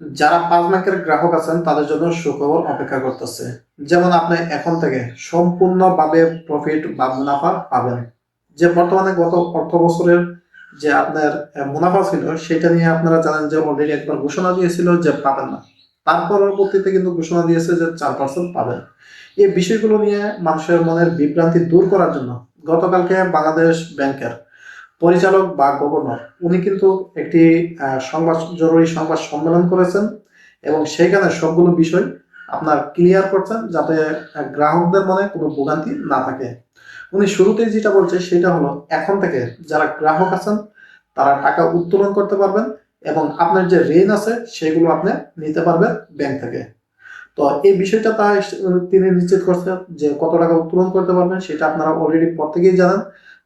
যারা পাঁচ ব্যাংকের গ্রাহক আছেন, তাদের জন্য সুখবর অপেক্ষা করতেছে। যেমন আপনি এখন থেকে সম্পূর্ণভাবে প্রফিট বা মুনাফা পাবেন। যে বর্তমানে গত অর্থ বছরের যে আপনার মুনাফা ছিল, সেটা নিয়ে আপনারা জানেন যে অলরেডি একবার ঘোষণা দিয়েছিল যে পাবেন না। তার পরবর্তীতে কিন্তু ঘোষণা দিয়েছে যে চার পার্সেন্ট পাবেন। এই বিষয়গুলো নিয়ে মানুষের মনের বিভ্রান্তি দূর করার জন্য গতকালকে বাংলাদেশ ব্যাংকের পরিচালক বা গভর্নর, উনি কিন্তু একটি সংবাদ, জরুরি সংবাদ সম্মেলন করেছেন এবং সেইখানে সবগুলো বিষয় আপনার ক্লিয়ার করছেন যাতে গ্রাহকদের মনে কোনো ভোগান্তি না থাকে। উনি শুরুতেই যেটা বলছে সেটা হলো, এখন থেকে যারা গ্রাহক আছেন, তারা টাকা উত্তোলন করতে পারবেন এবং আপনার যে ঋণ আছে সেগুলো আপনি নিতে পারবেন ব্যাংক থেকে। তো এই বিষয়টা তা তিনি নিশ্চিত করছেন যে কত টাকা উত্তোলন করতে পারবেন সেটা আপনারা অলরেডি প্রত্যেকেই জানেন।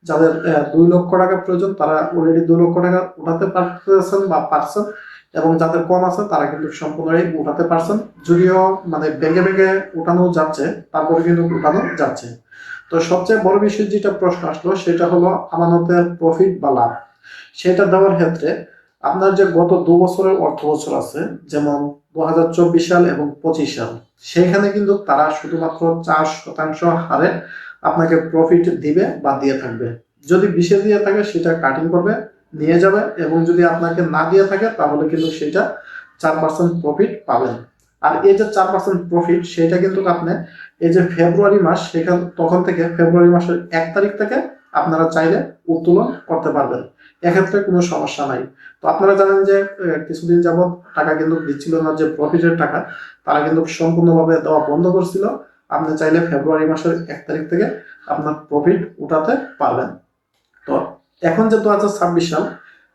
যাদের দুই লক্ষ টাকা প্রয়োজন, তারা অলরেডি দুই লক্ষ টাকা উঠাতে পারতেছেন বা পারছেন এবং যাদের কম আছে, তারা কিন্তু সম্পূর্ণই উঠাতে পারছেন। যদিও মানে ব্যাঙ্গে ব্যাঙ্গে উঠানো যাচ্ছে, তারপরে কিন্তু উঠানো যাচ্ছে। তো সবচেয়ে বড় বিষয় যেটা প্রশ্ন আসলো, সেটা হলো আমানতের প্রফিট বা লাভ। সেটা দেওয়ার ক্ষেত্রে আপনার যে গত দু বছরের অর্থ বছর আছে, যেমন দু হাজার চব্বিশ সাল এবং পঁচিশ সাল, সেখানে কিন্তু তারা শুধুমাত্র চার শতাংশ হারে আপনাকে প্রফিট দিবে বা দিয়ে থাকবে। যদি বিশে দিয়ে থাকে, সেটা কাটিং করবে, নিয়ে যাবে এবং যদি আপনাকে না দিয়ে থাকে, তাহলে কিন্তু সেটা চার পার্সেন্ট প্রফিট পাবেন। আর এই যে চার পার্সেন্ট প্রফিট সেটা কিন্তু আপনি এই যে ফেব্রুয়ারি মাস, সেখান, তখন থেকে ফেব্রুয়ারি মাসের এক তারিখ থেকে আপনারা চাইলে উত্তোলন করতে পারবেন। এক্ষেত্রে কোনো সমস্যা নাই। তো আপনারা জানেন যে কিছুদিন যাবত টাকা কিন্তু দিচ্ছিল না, যে প্রফিটের টাকা, তারা কিন্তু সম্পূর্ণভাবে দেওয়া বন্ধ করছিল। আপনি চাইলে ফেব্রুয়ারি মাসের এক তারিখ থেকে আপনার প্রফিট উঠাতে পারবেন। তো এখন যে দু হাজার ছাব্বিশ সাল,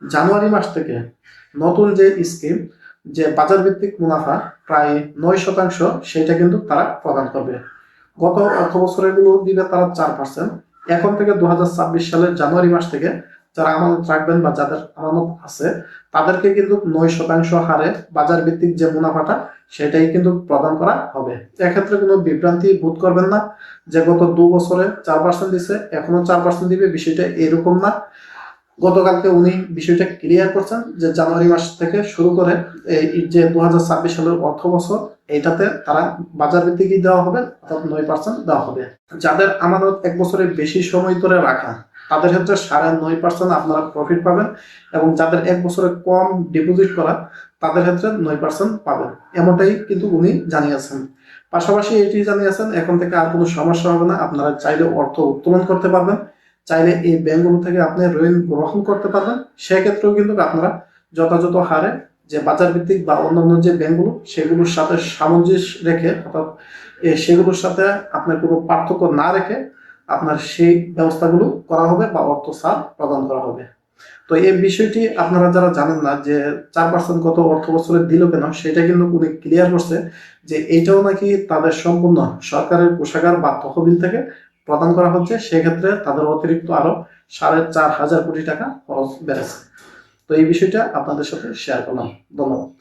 জানুয়ারি মাস থেকে নতুন যে স্কিম যে বাজার ভিত্তিক মুনাফা, প্রায় নয় শতাংশ সেটা কিন্তু তারা প্রদান করবে। গত অর্থ বছরেরগুলো দিবে তারা চার পার্সেন্ট এখন থেকে দু হাজার ছাব্বিশ সালের জানুয়ারি মাস থেকে যারা আমানত রাখবেন বা যাদের আমানত আছে, তাদেরকে কিন্তু নয় শতাংশ হারে বাজার ভিত্তিক যে মুনাফাটা, সেটাই কিন্তু প্রদান করা হবে। এক্ষেত্রে কোনো বিভ্রান্তি বোধ করবেন না যে গত দু বছরে চার পার্সেন্ট দিছে, এখনও চার পার্সেন্ট দিবে, বিষয়টা এরকম না। গতকালকে উনি বিষয়টা ক্লিয়ার করছেন যে জানুয়ারি মাস থেকে শুরু করে এই যে দু হাজার ছাব্বিশ সালের অর্থ বছর, এটাতে তারা বাজার ভিত্তিকই দেওয়া হবে, অর্থাৎ নয় পার্সেন্ট দেওয়া হবে। যাদের আমানত এক বছরের বেশি সময় ধরে রাখা তাদের ক্ষেত্রে সাড়ে নয় পার্সেন্ট আপনারা প্রফিট পাবেন এবং যাদের এক বছরে কম ডিপোজিট করা, তাদের ক্ষেত্রে নয় পার্সেন্ট পাবেন। এমনটাই কিন্তু উনি জানিয়েছেন। পাশাপাশি এটি জানিয়েছেন, এখন থেকে আর কোনো সমস্যা হবে না, আপনারা চাইলে অর্থ উত্তোলন করতে পারবেন। চাইলে এই ব্যাংকগুলো থেকে আপনি ঋণ গ্রহণ করতে পারবেন। সেক্ষেত্রেও কিন্তু আপনারা যথাযথ হারে যে বাজার ভিত্তিক বা অন্যান্য যে ব্যাংকগুলো সেগুলোর সাথে সামঞ্জস্য রেখে অর্থাৎ সেগুলোর সাথে আপনার কোনো পার্থক্য না রেখে আপনার সেই ব্যবস্থাগুলো করা হবে বা অর্থ ছাড় প্রদান করা হবে। তো এই বিষয়টি আপনারা যারা জানেন না যে চার পার্সেন্ট কত অর্থ বছরে দিল কেন, সেটা কিন্তু উনি ক্লিয়ার করছে যে এইটাও নাকি তাদের সম্পূর্ণ সরকারের কোষাগার বা তহবিল থেকে প্রদান করা হচ্ছে। সেক্ষেত্রে তাদের অতিরিক্ত আরও সাড়ে চার হাজার কোটি টাকা খরচ বেড়েছে। তো এই বিষয়টা আপনাদের সাথে শেয়ার করলাম। ধন্যবাদ।